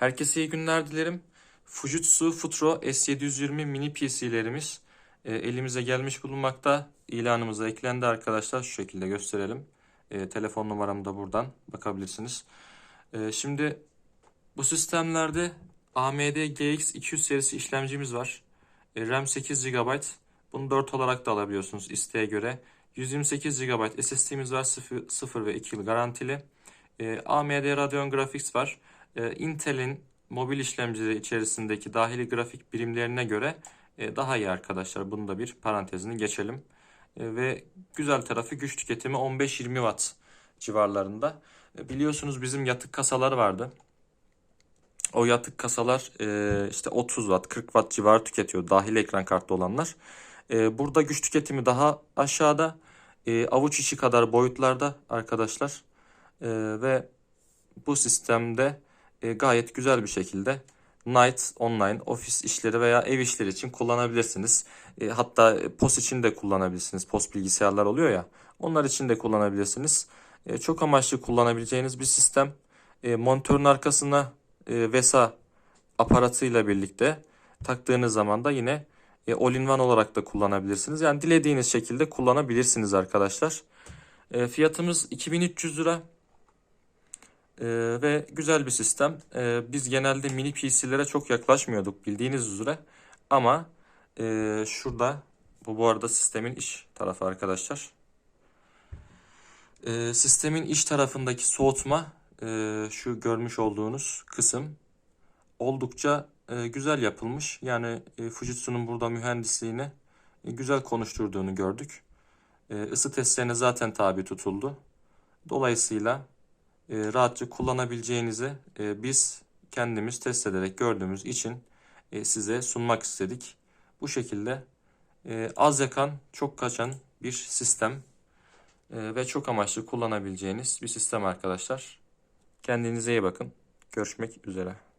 Herkese iyi günler dilerim. Fujitsu Futuro S720 mini PC'lerimiz e, elimize gelmiş bulunmakta. İlanımıza eklendi arkadaşlar. Şu şekilde gösterelim. E, telefon numaramı da buradan bakabilirsiniz. E, şimdi bu sistemlerde AMD GX 200 serisi işlemcimiz var. E, RAM 8 GB. Bunu 4 olarak da alabiliyorsunuz isteğe göre. 128 GB SSD'miz var 0, 0 ve 2 yıl garantili. E, AMD Radeon Graphics var. E, Intel'in mobil işlemcileri içerisindeki dahili grafik birimlerine göre e, daha iyi arkadaşlar. Bunu da bir parantezini geçelim. E, ve güzel tarafı güç tüketimi 15-20 Watt civarlarında. Biliyorsunuz bizim yatık kasalar vardı. O yatık kasalar işte 30 Watt 40 Watt civarı tüketiyor dahil ekran kartlı olanlar. Burada güç tüketimi daha aşağıda. Avuç içi kadar boyutlarda arkadaşlar. Ve bu sistemde e, gayet güzel bir şekilde Night Online, ofis işleri veya ev işleri için kullanabilirsiniz. E, hatta POS için de kullanabilirsiniz. POS bilgisayarlar oluyor ya. Onlar için de kullanabilirsiniz. E, çok amaçlı kullanabileceğiniz bir sistem. E, monitörün arkasına e, VESA aparatıyla birlikte taktığınız zaman da yine e, all-in-one olarak da kullanabilirsiniz. Yani dilediğiniz şekilde kullanabilirsiniz arkadaşlar. E, fiyatımız 2300 lira. Ee, ve güzel bir sistem. Ee, biz genelde mini PC'lere çok yaklaşmıyorduk bildiğiniz üzere. Ama e, şurada bu bu arada sistemin iç tarafı arkadaşlar. Ee, sistemin iç tarafındaki soğutma e, şu görmüş olduğunuz kısım oldukça e, güzel yapılmış. Yani e, Fujitsu'nun burada mühendisliğini e, güzel konuşturduğunu gördük. E, ısı testlerine zaten tabi tutuldu. Dolayısıyla rahatça kullanabileceğinizi e, biz kendimiz test ederek gördüğümüz için e, size sunmak istedik. Bu şekilde e, az yakan, çok kaçan bir sistem ve çok amaçlı kullanabileceğiniz bir sistem arkadaşlar. Kendinize iyi bakın. Görüşmek üzere.